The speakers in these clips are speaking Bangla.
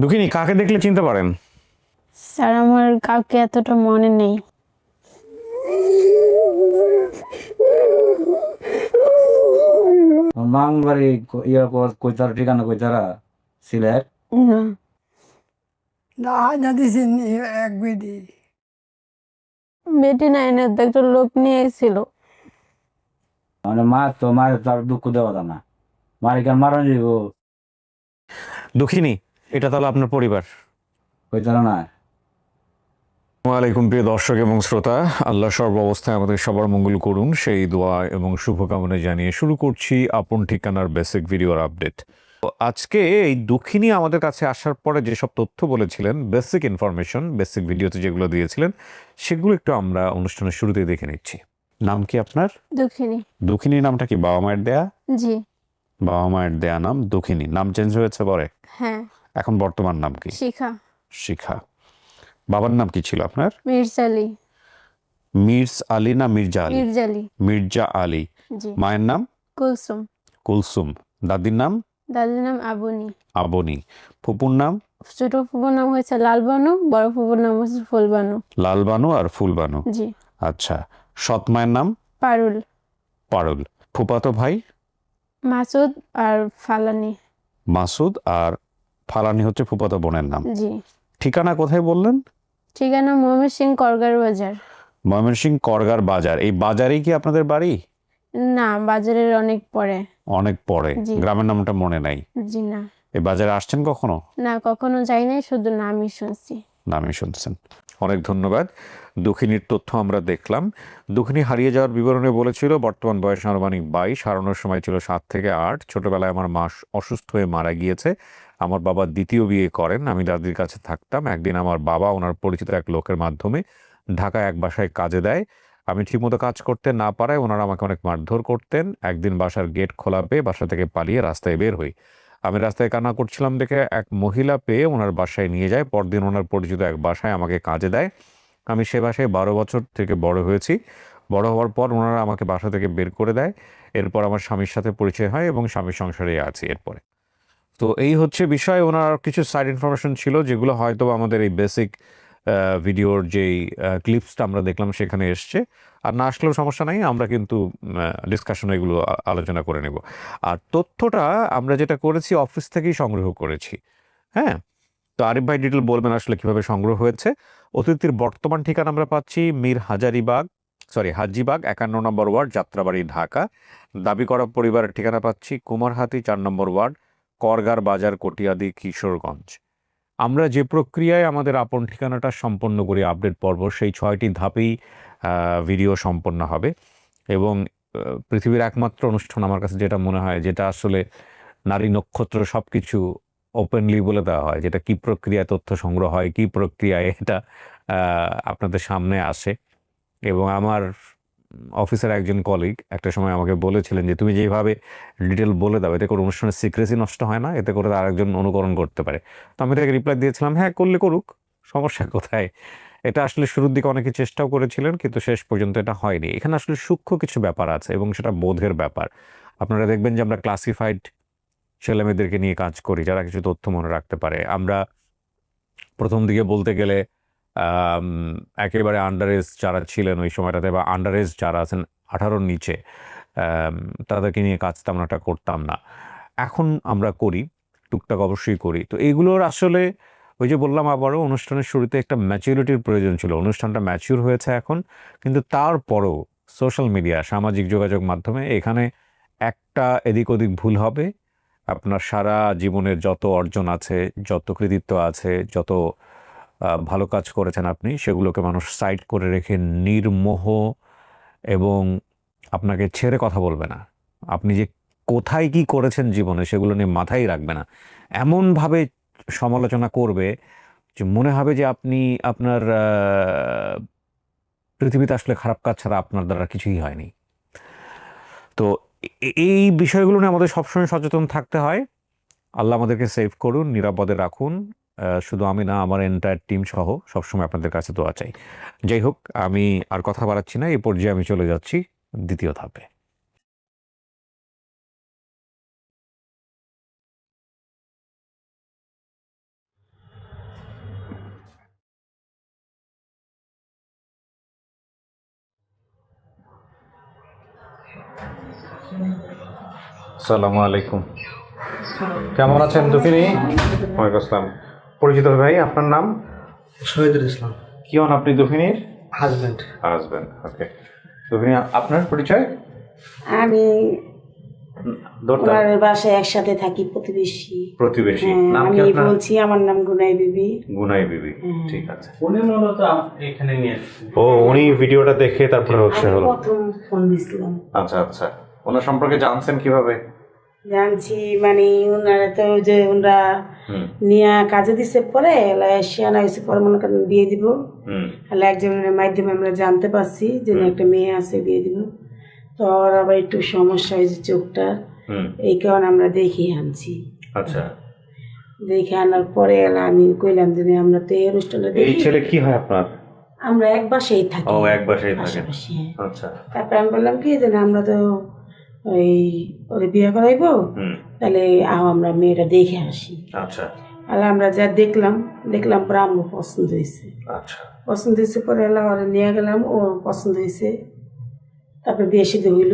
দুঃখিনী কাকে দেখলে চিনতে পারেন? স্যার আমার কাউকে এতটা মনে নেই। মাংবাড়ি ইয়ে কইতার ঠিকানা কইতারা? সিলেট? না। এক বেটি তো একটা লোক নিয়ে এসেছিল। মানে মা তো মার তার দুঃখ দেওয়া না। মারা দুঃখিনী এটা তাহলে আপনার পরিবার? না ওয়ালাইকুম প্রিয় দর্শক এবং শ্রোতা আল্লাহ সর্ব অবস্থায় আমাদের সবার মঙ্গল করুন। সেই দোয়া এবং শুভকামনা জানিয়ে শুরু করছি আপন ঠিকানার বেসিক ভিডিওর আপডেট। আজকে এই দুঃখিনী আমাদের কাছে আসার পরে যেসব তথ্য বলেছিলেন বেসিক ইনফরমেশন বেসিক ভিডিওতে যেগুলো দিয়েছিলেন সেগুলো একটু আমরা অনুষ্ঠানের শুরুতেই দেখে নিচ্ছি। নাম কি আপনার? দুঃখিনী। দুঃখিনী নামটা কি বাবা মায়ের দেয়া? জি। বাবা মায়ের দেয়া নাম দুঃখিনী। নাম চেঞ্জ হয়েছে পরে? হ্যাঁ। এখন বর্তমান নাম কি? শিখা। শিখা। বাবার নাম কি ছিল আপনার? মির্জালি মির্স আলী না মির্জা আলী? মির্জালি মির্জা আলী। জি। মায়ের নাম? কুলসুম। কুলসুম। দাদির নাম? দাদির নাম আবুনি। আবনি। ফুপুর নাম? ছোট ফুপুর নাম হয়েছে লালবানু বড় ফুপুর নাম হচ্ছে ফুলবানু। লালবানু আর ফুলবানু। জি। আচ্ছা। সৎ মায়ের নাম? পারুল। পারুল। ফুপাতো ভাই? মাসুদ আর ফালানি। মাসুদ আর ফালানি হচ্ছে ফুপাতো বোনের নাম। জি। ঠিকানা কোথায় বললেন? ঠিকানা মোহাম্মদ সিং করগার বাজার। ময়মনসিং করগার বাজার। এই বাজারেই কি আপনাদের বাড়ি? না বাজারের অনেক পরে। অনেক পরে। গ্রামের নামটা মনে নাই। জি না। এই বাজারে আসছেন কখনো? না কখনো যাই নাই শুধু নামই শুনছি। নামই শুনছেন। অনেক ধন্যবাদ। দুঃখিনীর তথ্য আমরা দেখলাম। দুঃখিনী হারিয়ে যাওয়ার বিবরণে বলেছিল বর্তমান বয়স আনুমানিক বাইশ হারানোর সময় ছিল সাত থেকে আট। ছোটবেলায় আমার মা অসুস্থ হয়ে মারা গিয়েছে। আমার বাবা দ্বিতীয় বিয়ে করেন, আমি দাদির কাছে থাকতাম। একদিন আমার বাবা ওনার পরিচিত এক লোকের মাধ্যমে ঢাকায় এক বাসায় কাজে দেয়। আমি ঠিকমতো কাজ করতে না পারায় ওনারা আমাকে অনেক মারধর করতেন। একদিন বাসার গেট খোলা পেয়ে বাসা থেকে পালিয়ে রাস্তায় বের হই। আমি রাস্তায় কান্না করছিলাম দেখে এক মহিলা পেয়ে ওনার বাসায় নিয়ে যায়। পরদিন ওনার পরিচিত এক বাসায় আমাকে কাজে দেয়। আমি সে বাসায় বারো বছর থেকে বড় হয়েছি। বড় হওয়ার পর ওনারা আমাকে বাসা থেকে বের করে দেয়। এরপর আমার স্বামীর সাথে পরিচয় হয় এবং স্বামীর সংসারে আছি এরপরে। তো এই হচ্ছে বিষয়। ওনার কিছু সাইড ইনফরমেশন ছিল যেগুলো হয়তো আমাদের এই বেসিক ভিডিওর যেই ক্লিপসটা আমরা দেখলাম সেখানে এসছে। আর না আসলেও সমস্যা নাই, আমরা কিন্তু ডিসকাশন এগুলো আলোচনা করে নেব। আর তথ্যটা আমরা যেটা করেছি অফিস থেকেই সংগ্রহ করেছি। হ্যাঁ? তো আরিফ ভাই ডিটেল বলবেন আসলে কীভাবে সংগ্রহ হয়েছে। অতিথির বর্তমান ঠিকানা আমরা পাচ্ছি মীর হাজারিবাগ সরি হাজিবাগ, একান্ন নম্বর ওয়ার্ড, যাত্রাবাড়ি, ঢাকা। দাবি করা পরিবারের ঠিকানা পাচ্ছি কুমারহাতি চার নম্বর ওয়ার্ড করগার বাজার, কটিয়াদি, কিশোরগঞ্জ। আমরা যে প্রক্রিয়ায় আমাদের আপন ঠিকানাটা সম্পন্ন করি আপডেট পর্ব, সেই ছয়টি ধাপেই ভিডিও সম্পন্ন হবে। এবং পৃথিবীর একমাত্র অনুষ্ঠান আমার কাছে যেটা মনে হয়, যেটা আসলে নারী নক্ষত্র সব কিছু ওপেনলি বলে দেওয়া হয়, যেটা কি প্রক্রিয়ায় তথ্য সংগ্রহ হয়, কি প্রক্রিয়ায় এটা আপনাদের সামনে আসে। এবং আমার অফিসের একজন কলিগ একটা সময় আমাকে বলেছিলেন যে, তুমি যেভাবে ডিটেল বলে দাও, এতে করে অনুষ্ঠানের সিক্রেসি নষ্ট হয় না, এতে করে আরেকজন অনুকরণ করতে পারে। তো আমি তাকে রিপ্লাই দিয়েছিলাম হ্যাঁ করলে করুক, সমস্যা কোথায়? এটা আসলে শুরুর দিকে অনেকে চেষ্টাও করেছিলেন, কিন্তু শেষ পর্যন্ত এটা হয়নি। এখানে আসলে সূক্ষ্ম কিছু ব্যাপার আছে এবং সেটা বোধের ব্যাপার। আপনারা দেখবেন যে, আমরা ক্লাসিফাইড ছেলেমেয়েদেরকে নিয়ে কাজ করি, যারা কিছু তথ্য মনে রাখতে পারে। আমরা প্রথম দিকে বলতে গেলে একেবারে আন্ডার এজ যারা ছিলেন ওই সময়টাতে বা আন্ডার এজ যারা আছেন আঠারোর নিচে তাদেরকে নিয়ে কাজ তেমন একটা করতাম না। এখন আমরা করি, টুকটাক অবশ্যই করি। তো এইগুলোর আসলে ওই যে বললাম আবারও, অনুষ্ঠানের শুরুতে একটা ম্যাচিউরিটির প্রয়োজন ছিল। অনুষ্ঠানটা ম্যাচিউর হয়েছে এখন, কিন্তু তারপরও সোশ্যাল মিডিয়া সামাজিক যোগাযোগ মাধ্যমে এখানে একটা এদিক ওদিক ভুল হবে। আপনার সারা জীবনের যত অর্জন আছে, যত কৃতিত্ব আছে, যত ভালো কাজ করেছেন আপনি, সেগুলোকে মানুষ সাইড করে রেখে নির্মোহ এবং আপনাকে ছেড়ে কথা বলবে না। আপনি যে কোথায় কি করেছেন জীবনে সেগুলো নিয়ে মাথায় রাখবে না। এমনভাবে সমালোচনা করবে যে মনে হবে যে আপনি, আপনার পৃথিবীতে আসলে খারাপ কাজ ছাড়া আপনার দ্বারা কিছুই হয়নি। তো এই বিষয়গুলো নিয়ে আমাদের সবসময় সচেতন থাকতে হয়। আল্লাহ আমাদেরকে সেভ করুন, নিরাপদে রাখুন। শুধু আমি না, আমার এন্টায়ার টিম সহ সবসময় আপনাদের কাছে দোয়া চাই। যাই হোক, আমি আর কথা বাড়াচ্ছি না, এই পর্যায়ে আমি চলে যাচ্ছি দ্বিতীয় ধাপে। সালামু আলাইকুম। কেমন আছেন দুপিনী ওয়ালাইকুম আসসালাম। পরিচিত ভাই আপনার নাম? শহীদুল ইসলাম। কি হন আপনি দুঃখিনীর হাজবেন্ড। হাজবেন্ড ওকে। দুঃখিনী আপনার পরিচয়? আমি ওনার বাসায় একসাথে থাকি প্রতিবেশী। প্রতিবেশী। হ্যাঁ, নাম কি আমি বলছি আমার নাম গুনাই বিবি। গুনাই বিবি ঠিক আছে। উনি মূলত এখানে নিয়ে ও উনি ভিডিওটা দেখে তারপরে হচ্ছে হলো। প্রথম ফোন দিছিলাম আচ্ছা আচ্ছা। ওনার সম্পর্কে জানছেন কীভাবে? জানছি মানে ওনারা তো যে ওনারা নিয়ে কাজে দিছে পরে শিয়ানা হয়েছে পরে মনে করেন বিয়ে দিব। তাহলে একজনের মাধ্যমে আমরা জানতে পারছি যে একটা মেয়ে আছে বিয়ে দিব। তো ওর আবার একটু সমস্যা হয়েছে চোখটা। এই কারণে আমরা দেখিয়ে আনছি। আচ্ছা। দেখে আনার পরে আমি কইলাম যে আমরা তো এই অনুষ্ঠানটা দেখি। এই ছেলে কি হয় আপনার? আমরা এক বাসায় থাকি। ও এক বাসায় থাকেন হ্যাঁ। আচ্ছা। তারপরে আমি বললাম কি যে আমরা তো ওই ওরে বিয়ে করাইবো? তাহলে আমরা মেয়েটা দেখে আসি। আচ্ছা। তাহলে আমরা যা দেখলাম দেখলাম পরে আমার পছন্দ হয়েছে। আচ্ছা। পছন্দ হয়েছে পরে এলা ওরে নিয়ে গেলাম ও পছন্দ হয়েছে। তারপরে বিয়ে সিদ্ধ হইল।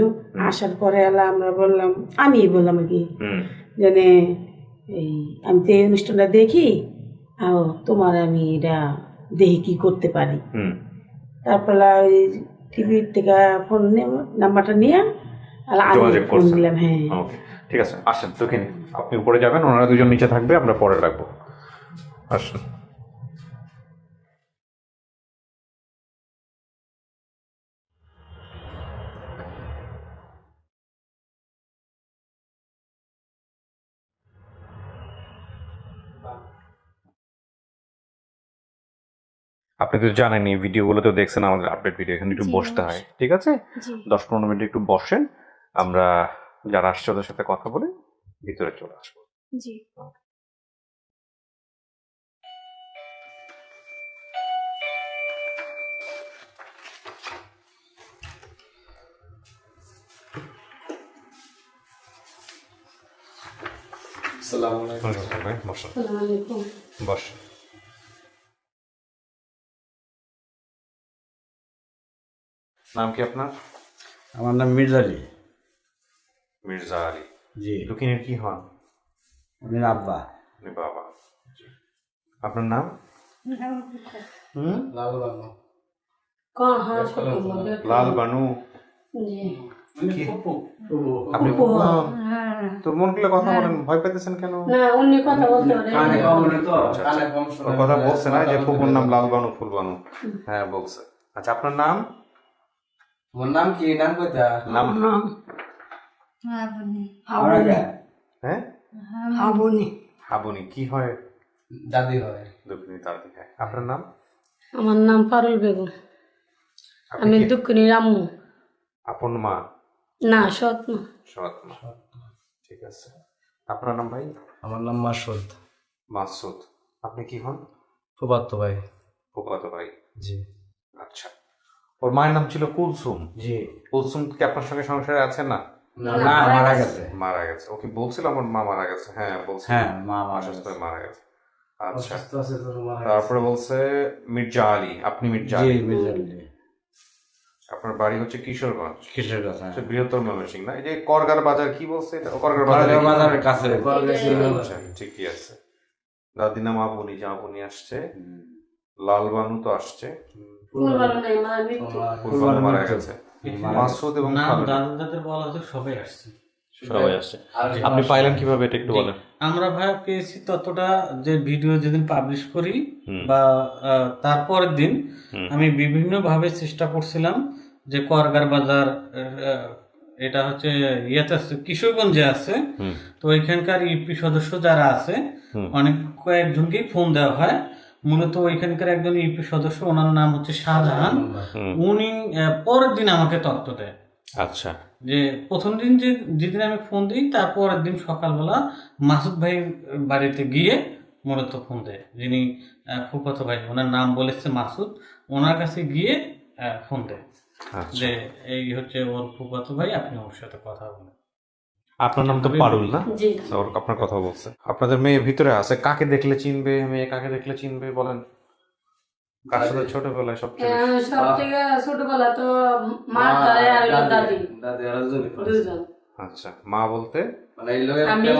আসার পরে এলা আমরা বললাম আমি বললাম আর কি জানে এই আমি তো এই অনুষ্ঠানটা দেখি আও তোমার আমি এটা দেখি কি করতে পারি। তারপরে ওই টিভির থেকে ফোন নাম্বারটা নিয়ে আর যোগাযোগ করছেন। দিলাম হ্যাঁ। ঠিক আছে আসেন দক্ষিণ আপনি উপরে যাবেন ওনারা দুজন নিচে থাকবে আমরা পরে রাখব। আসেন। আপনি তো জানেন এই ভিডিওগুলো তো দেখছেন আমাদের আপডেট ভিডিও এখানে একটু বসতে হয়। ঠিক আছে? দশ পনেরো মিনিট একটু বসেন। আমরা যারা আসছে ওদের সাথে কথা বলে ভিতরে চলে আসব। জি। ভাই, বসেন আসসালামু আলাইকুম। বস। নাম কি আপনার? আমার নাম মির্জালি। মির্জা আলী। জি। দক্ষিণের কি হন? উনি আব্বা। আপনি বাবা আপনার নাম? কখন হ্যাঁ সত্যি বলতে লাল বানু। জি। আপনি তোর মন খুলে কথা বলেন ভয় পেতেছেন কেন? কথা বলতে পারে। কানে কম তো আচ্ছা, কানে কম ও শোনে। কথা বলছে না যে ফুপুর নাম লাল বানু ফুল বানু। হ্যাঁ বলছে। আচ্ছা আপনার নাম? নাম কি? নাম কইতা? নাম? হ্যাঁ? আবনি হাবুনি। কি হয়? দাদি হয়। দক্ষিণী তার দিকে আপনার নাম? আমার নাম পারুল বেগম। আপনি আমি কি? দুঃখিনী রাম্মু আপন মা? না সৎ না সৎ মা ঠিক আছে। আপনার নাম ভাই? আমার নাম মাসুদ। মাসুদ। আপনি কি হন? ফুপাত্ত ভাই। ফুফাতো ভাই। জি। আচ্ছা। ওর মায়ের নাম ছিল কুলসুম। জি। কুলসুম কি আপনার সঙ্গে সংসারে আছে না? না মারা গেছে। মারা গেছে। ওকে বলছিল আমার মা মারা গেছে। হ্যাঁ বলছে হ্যাঁ মা অসুস্থ হয়ে মারা গেছে। আচ্ছা। তারপরে বলছে মির্জা আলী। আপনি মির্জা আলী? আপনার বাড়ি হচ্ছে কিশোরগঞ্জ। কিসের কথা বৃহত্তর ময়মনসিংহ না? এই যে করগার বাজার কি বলছে এটা? করগার বাজার বাজার বাজারের কাছে। আচ্ছা ঠিকই আছে। দাদি নাম আবুনি যে আসছে। লাল বানু তো আসছে। ফুলবানু মারা গেছে। মাসুদ এবং না দাদা দাদের বলা হচ্ছে সবাই আসছে। সবাই আসছে। আপনি পাইলেন কীভাবে এটা একটু বলেন? আমরা ভাই পেয়েছি ততটা যে ভিডিও যেদিন পাবলিশ করি বা তারপরের দিন আমি বিভিন্ন ভাবে চেষ্টা করছিলাম যে করগার বাজার এটা হচ্ছে ইয়েতে আছে কিশোরগঞ্জে আছে। তো এখানকার ইউপি সদস্য যারা আছে অনেক কয়েকজনকেই ফোন দেওয়া হয়। মূলত ওইখানকার একজন ইউপি সদস্য ওনার নাম হচ্ছে শাহজাহান। উনি পরের দিন আমাকে তত্ত্ব দেয়। আচ্ছা। যে প্রথম দিন যে যেদিন আমি ফোন দিই তারপরের দিন সকালবেলা মাসুদ ভাইয়ের বাড়িতে গিয়ে মূলত ফোন দেয়। যিনি ফুফাতো ভাই ওনার নাম বলেছে মাসুদ। ওনার কাছে গিয়ে ফোন দেয়। আচ্ছা। যে এই হচ্ছে ওর ফুফাতো ভাই আপনি ওর সাথে কথা বলেন। আপনার নাম তো পারুল না? ওর আপনার কথা বলছে। আপনাদের মেয়ে ভিতরে আছে। কাকে দেখলে চিনবে? মেয়ে কাকে দেখলে চিনবে বলেন? কার সাথে ছোটবেলায়? সব থেকে ছোটবেলা তো মা দাদি আর দাদি। দাদি। আর দুজন। আচ্ছা মা বলতে? মানে এই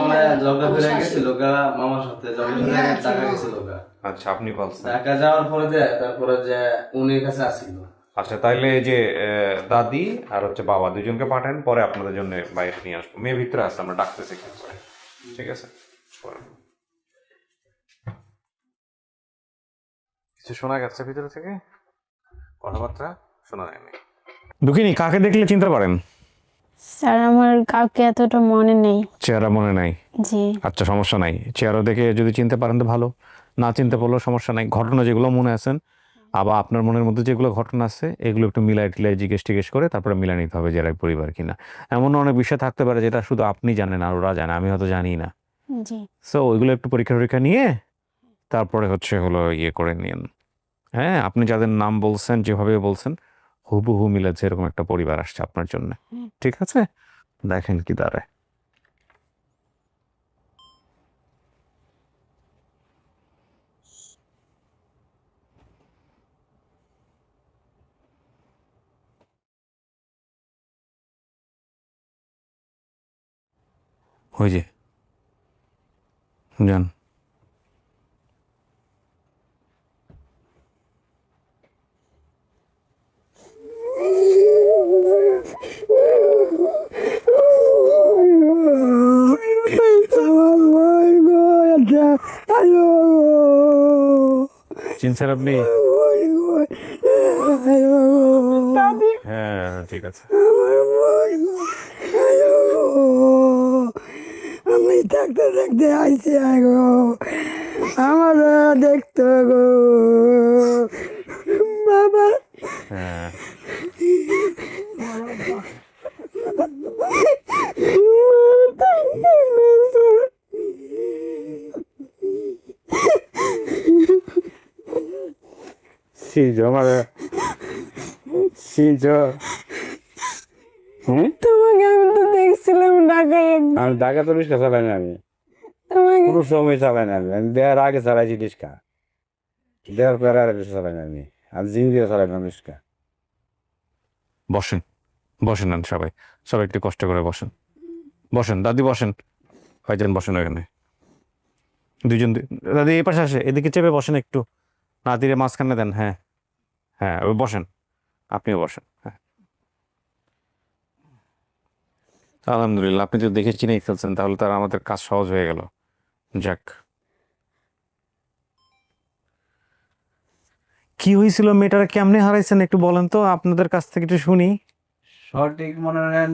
মানে লগা ফিরে শাশুড়ি। গেছে লগা মামার সাথে আমি ফিরে গেছে, ঢাকা ছিল। গেছে লগা আচ্ছা আপনি বলছেন। ঢাকা যাওয়ার পরে যে তারপরে যে উনির কাছে আসছিল আচ্ছা তাইলে এই যে দাদি আর হচ্ছে বাবা দুজনকে পাঠান পরে আপনাদের জন্য বাইরে নিয়ে আসব। মেয়ে ভিতরে আসছে আমরা ডাকতেছি। ঠিক আছে? কিছু শোনা গেছে ভিতরে থেকে? কথাবার্তা শোনা যায়নি। দুঃখিনী কাকে দেখলে চিনতে পারেন? স্যার আমার কাউকে এতটা মনে নেই। চেহারা মনে নাই? জি। আচ্ছা সমস্যা নাই। চেহারা দেখে যদি চিনতে পারেন তো ভালো। না চিনতে পারলেও সমস্যা নাই। ঘটনা যেগুলো মনে আছেন আবার আপনার মনের মধ্যে যেগুলো ঘটনা আছে এগুলো একটু মিলাই টিলাই জিজ্ঞেস টিজ্ঞেস করে তারপরে মিলাই নিতে হবে যারা পরিবার কিনা। এমন অনেক বিষয় থাকতে পারে যেটা শুধু আপনি জানেন আর ওরা জানে আমি হয়তো জানি না। সো ওইগুলো একটু পরীক্ষা টরীক্ষা নিয়ে তারপরে হচ্ছে হলো ইয়ে করে নিন। হ্যাঁ আপনি যাদের নাম বলছেন যেভাবে বলছেন হুবহু মিলেছে এরকম একটা পরিবার আসছে আপনার জন্য। ঠিক আছে? দেখেন কি দাঁড়ায়। ওই যে। যান। চিনছেন আপনি হ্যাঁ ঠিক আছে আমার বই গো আলো আমি থাকতে থাকতে আইছি গো আমার দেখতো গো। বাবা। হ্যাঁ। সিজ আমার সিজ। হুম তোমাকে আমি তো দেখছিলাম ঢাকায় একদিন আমি ঢাকা তো রিক্সা চালাই না আমি। কোনো সময় চালাই না আমি। আমি দেওয়ার আগে চালাইছি রিক্সা। দেওয়ার পরে আর রিক্সা চালাই না আমি। আর জিন্দিও চালাই না রিক্সা। বসেন। বসেন না সবাই। সবাই একটু কষ্ট করে বসেন। বসেন দাদি বসেন। ভাইজান বসেন ওখানে। দুজন দাদি এই পাশে আসে এদিকে চেপে বসেন একটু। নাতিরে মাঝখানে দেন হ্যাঁ। হ্যাঁ ওই বসেন। আপনিও বসেন হ্যাঁ। আলহামদুলিল্লাহ আপনি তো দেখে চিনেই ফেলছেন তাহলে তার আমাদের কাজ সহজ হয়ে গেল। যাক। কি হয়েছিল মেয়েটারা কেমনে হারাইছেন একটু বলেন তো আপনাদের কাছ থেকে একটু শুনি। সঠিক মনে করেন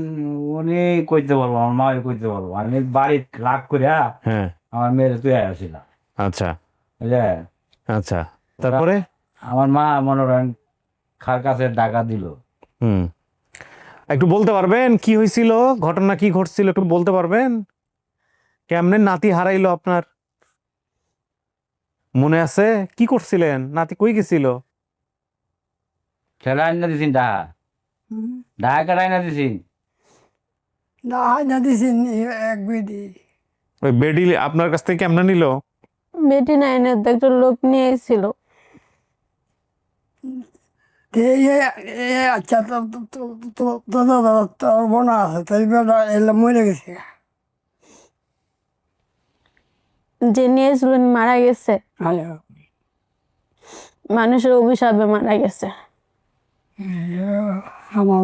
উনি কইতে পারব আমার মা কইতে পারব। আমি বাড়ি রাগ করে হ্যাঁ। আমার মেয়ের তুই আসছিলাম আচ্ছা। আচ্ছা। তারপরে? আমার মা মনে করেন খার কাছে ডাকা দিল। হুম। একটু বলতে পারবেন কি হয়েছিল? ঘটনা কি ঘটছিল একটু বলতে পারবেন? কেমনে নাতি হারাইলো আপনার? মনে আছে? কি করছিলেন? নাতি কই গেছিল? ছেলে আইনা দিছিন ডাহা। ডাহা কাটা আইনা দিছিন না না দিছেন এক বিডি। ওই বেডি আপনার কাছ থেকে কেমনে নিল? বেটি নাইনের তো একটা লোক নিয়ে এসেছিল। আচ্ছা তোর বোনা আছে তাই বেটা এলে মরে গেছে। যে নিয়ে মারা গেছে। মানুষের অভিশাপে মারা গেছে। আমার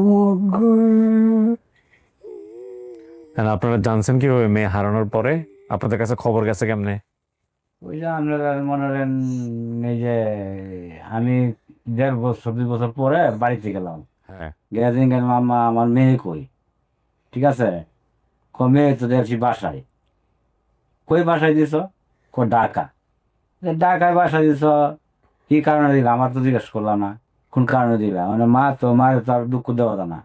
আপনারা জানছেন কীভাবে মেয়ে হারানোর পরে? আপনাদের কাছে খবর গেছে কেমনে? ওই যে আপনারা মনে করেন এই যে আমি দেড় বছর দুই বছর পরে বাড়িতে গেলাম। গেদিন গেলাম মামা আমার মেয়ে কই? ঠিক আছে? ক মেয়ে তো দেখছি বাসায়। কই বাসায় দিছ? ক ঢাকা। যে ঢাকায় বাসায় দিছ? কি কারণে দিলা? আমার তো জিজ্ঞেস করলাম না। কোন কারণে দিলা? মানে মা তো মায়ের তো আর দুঃখ দেওয়া না।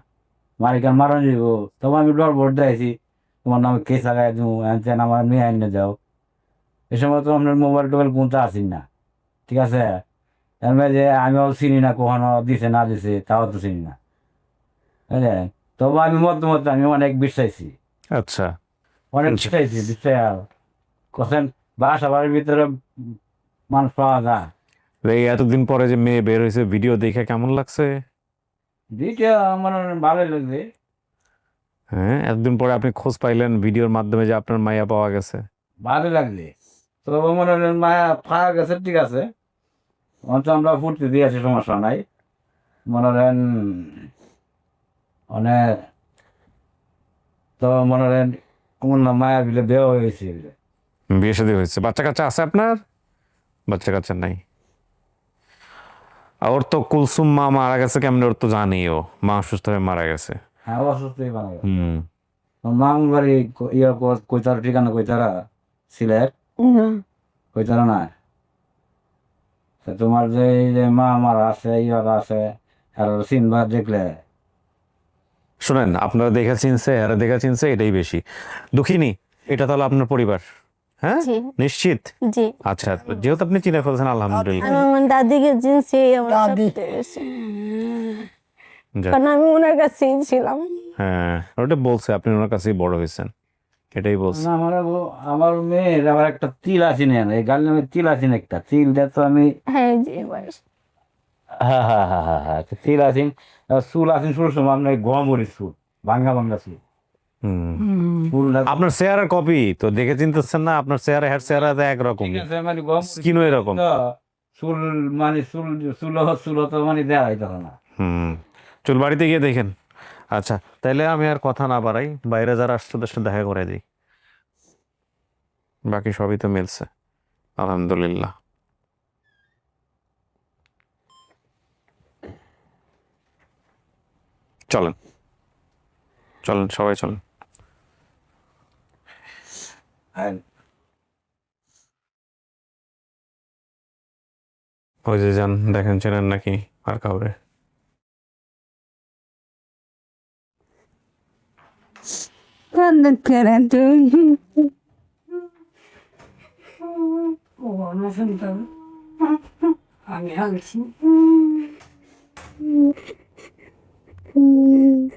মারি কেন মারণ যাব তবে আমি ডর ভোট দিয়েছি তোমার নামে কেস লাগাই দিব আমার মেয়ে আইনে যাও এ সময় তো আপনার মোবাইল টোবাইল কোনটা আসি না। ঠিক আছে? যে আমিও চিনি না কখনো দিছে না দিছে তাও তো চিনি না। বুঝলেন তবে আমি মধ্যে মধ্যে আমি অনেক বিশ্বাসী। আচ্ছা। অনেক আচ্ছা। বিশ্বাসী বিশ্বাস কোথায় বাসা বাড়ির ভিতরে মানুষ পাওয়া যায় এই এতদিন পরে যে মেয়ে বের হয়েছে ভিডিও দেখে কেমন লাগছে? দুইটা আমার ভালোই লাগছে। হ্যাঁ এতদিন পরে আপনি খোঁজ পাইলেন ভিডিওর মাধ্যমে যে আপনার মায়া পাওয়া গেছে। ভালো লাগলে তো মনে মায়া ফায়া গেছে ঠিক আছে। অন্ত আমরা ফুটতে দিয়েছি সমস্যা নাই। মনে করেন অনেক তো মনে করেন কোন না মায়া বিলে দেওয়া হয়েছে। বিয়ে শাদী হয়েছে। বাচ্চা কাচ্চা আছে আপনার? বাচ্চা কাচ্চা নাই। ওর তো কুলসুম মা মারা গেছে কেমন ওর তো জানি ও মা অসুস্থ হয়ে মারা গেছে। হ্যাঁ অসুস্থই বানাবে হুম। মামুন বাড়ি ক- ইয়া কইতারা ঠিকানা কইতারা? সিলেট? কইতারা না? তোমার যে এই যে মা আমার আছে ইয়ার আছে আর সিনবার দেখলে। শুনেন আপনারা দেখা চিনছে এরা দেখা চিনছে এটাই বেশি। দুঃখিনী এটা তাহলে আপনার পরিবার হ্যাঁ? নিশ্চিত? জি। আচ্ছা যেহেতু আপনি চিনে ফেলছেন আলহামদুলিল্লাহ। আমি আমার দাদিকে চিনছি আমার সবচেয়ে বেশি। কারণ আমি ওনার কাছেই ছিলাম। হ্যাঁ ওটা বলছে আপনি ওনার কাছেই বড় হয়েছেন। এটাই বলছে। না, আমার আমার মেয়ের আবার একটা তিল আছে না এই গাল নামে তিল আছে না একটা তিল তো আমি হ্যাঁ জি হ্যাঁ হ্যাঁ হ্যাঁ হ্যাঁ হ্যাঁ তিল আছেন চুল আছেন শুরু সময় আপনার গমরি চুল ভাঙ্গা ভাঙ্গা চুল। হুম। আপনার চেহারা কপি তো দেখে চিনতেছেন না আপনার চেহারা হেয়ার চেহারা তো একরকম। মানে স্কিনও এরকম। চুল মানে চুল চুল চুল তো মানে দেওয়া হইতো না হুম। চুল বাড়িতে গিয়ে দেখেন। আচ্ছা তাইলে আমি আর কথা না বাড়াই বাইরে যারা আসছে তাদের সাথে দেখা করে দিই। বাকি সবই তো মিলছে আলহামদুলিল্লাহ। চলেন চলেন সবাই চলেন। হ্যাঁ। ওই যে যান দেখেন চেনেন নাকি আর কাউরে? なん。だからどういう。我们奋斗，还没放弃。嗯，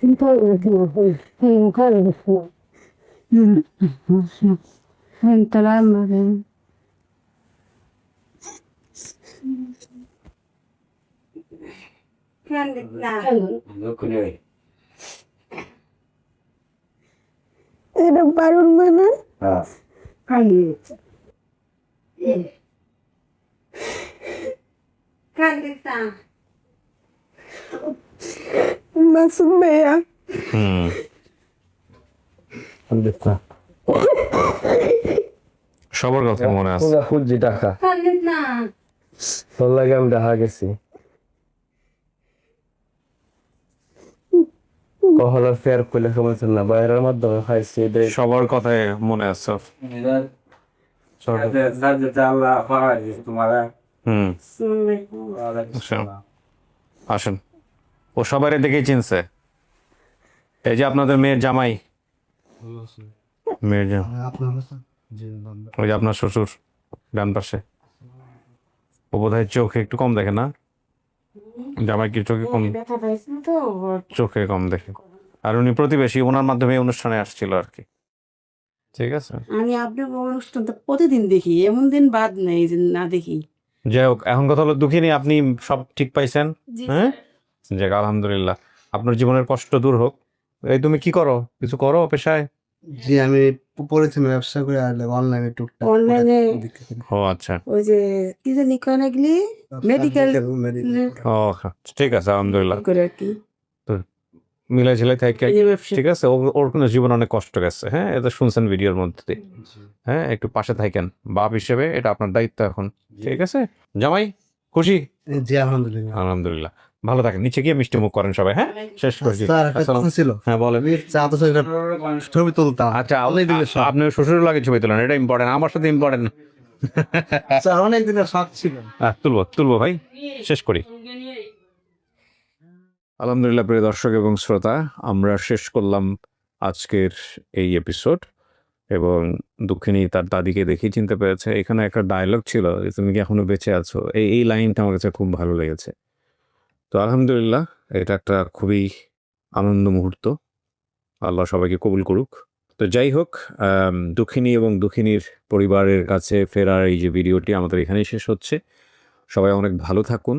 心态也挺好，很有看的是。嗯，不是，很多那么人。なん。でな。よない。এটা পারুন মানে? হ্যাঁ। মাসুম ভাইয়া। সবার কথা মনে আছে। খুঁজছি টাকা। তোর লাগে আমি দেখা গেছি। কখনো ফের করলে সমস্যা না বাইরের মাধ্যমে খাইছি সবার কথাই মনে আছে। তোমার হুম। আসেন। ও সবারই দেখেই চিনছে। এই যে আপনাদের মেয়ের জামাই। মেয়ের জামাই ওই যে আপনার শ্বশুর ডান পাশে। ও বোধহয় চোখে একটু কম দেখে না? জামাই কি চোখে কম চোখে কম দেখে। আর উনি প্রতিবেশী ওনার মাধ্যমে এই অনুষ্ঠানে আসছিল আর কি। ঠিক আছে। আমি আপনার অনুষ্ঠান তো প্রতিদিন দেখি এমন দিন বাদ নেই যে না দেখি। যাই হোক এখন কথা হলো দুঃখিনী আপনি সব ঠিক পাইছেন? হ্যাঁ? যাক আলহামদুলিল্লাহ। আপনার জীবনের কষ্ট দূর হোক। এই তুমি কি করো? কিছু করো পেশায়? জি আমি পরিচ্ছন্ন ব্যবসা করে আর অনলাইনে টুকটাক অনলাইনে ও আচ্ছা। ওই যে কি জানি মেডিকেল ও হ্যাঁ, ঠিক আছে আলহামদুলিল্লাহ। করে আর কি। মিলাই ঝিলাই থাকে ঠিক আছে? ওর- কোনো জীবন অনেক কষ্ট গেছে হ্যাঁ? এটা শুনছেন ভিডিওর মধ্যে দিয়ে। হ্যাঁ? একটু পাশে থাকেন বাপ হিসেবে এটা আপনার দায়িত্ব এখন ঠিক আছে? জামাই খুশি? জি আলহামদুলিল্লাহ। আলহামদুলিল্লাহ। ভালো থাকেন। নিচে গিয়ে মিষ্টি মুখ করেন সবাই হ্যাঁ? শেষ করছি। কথা ছিল। হ্যাঁ বলেন। ছবি তুলতাম। আচ্ছা। আপনি শ্বশুর লাগে ছবি তোলেন এটা ইম্পর্টেন্ট আমার সাথে ইম্পর্টেন্ট স্যার অনেক দিনের শখ ছিল। হ্যাঁ তুলবো তুলবো ভাই। শেষ করি। আলহামদুলিল্লাহ, প্রিয় দর্শক এবং শ্রোতা, আমরা শেষ করলাম আজকের এই এপিসোড এবং দুঃখিনী তার দাদিকে দেখেই চিনতে পেরেছে। এখানে একটা ডায়লগ ছিল যে, তুমি কি এখনও বেঁচে আছো? এই এই লাইনটা আমার কাছে খুব ভালো লেগেছে। তো আলহামদুলিল্লাহ, এটা একটা খুবই আনন্দ মুহূর্ত। আল্লাহ সবাইকে কবুল করুক। তো যাই হোক দুঃখিনী এবং দুঃখিনীর পরিবারের কাছে ফেরার এই যে ভিডিওটি আমাদের এখানেই শেষ হচ্ছে। সবাই অনেক ভালো থাকুন।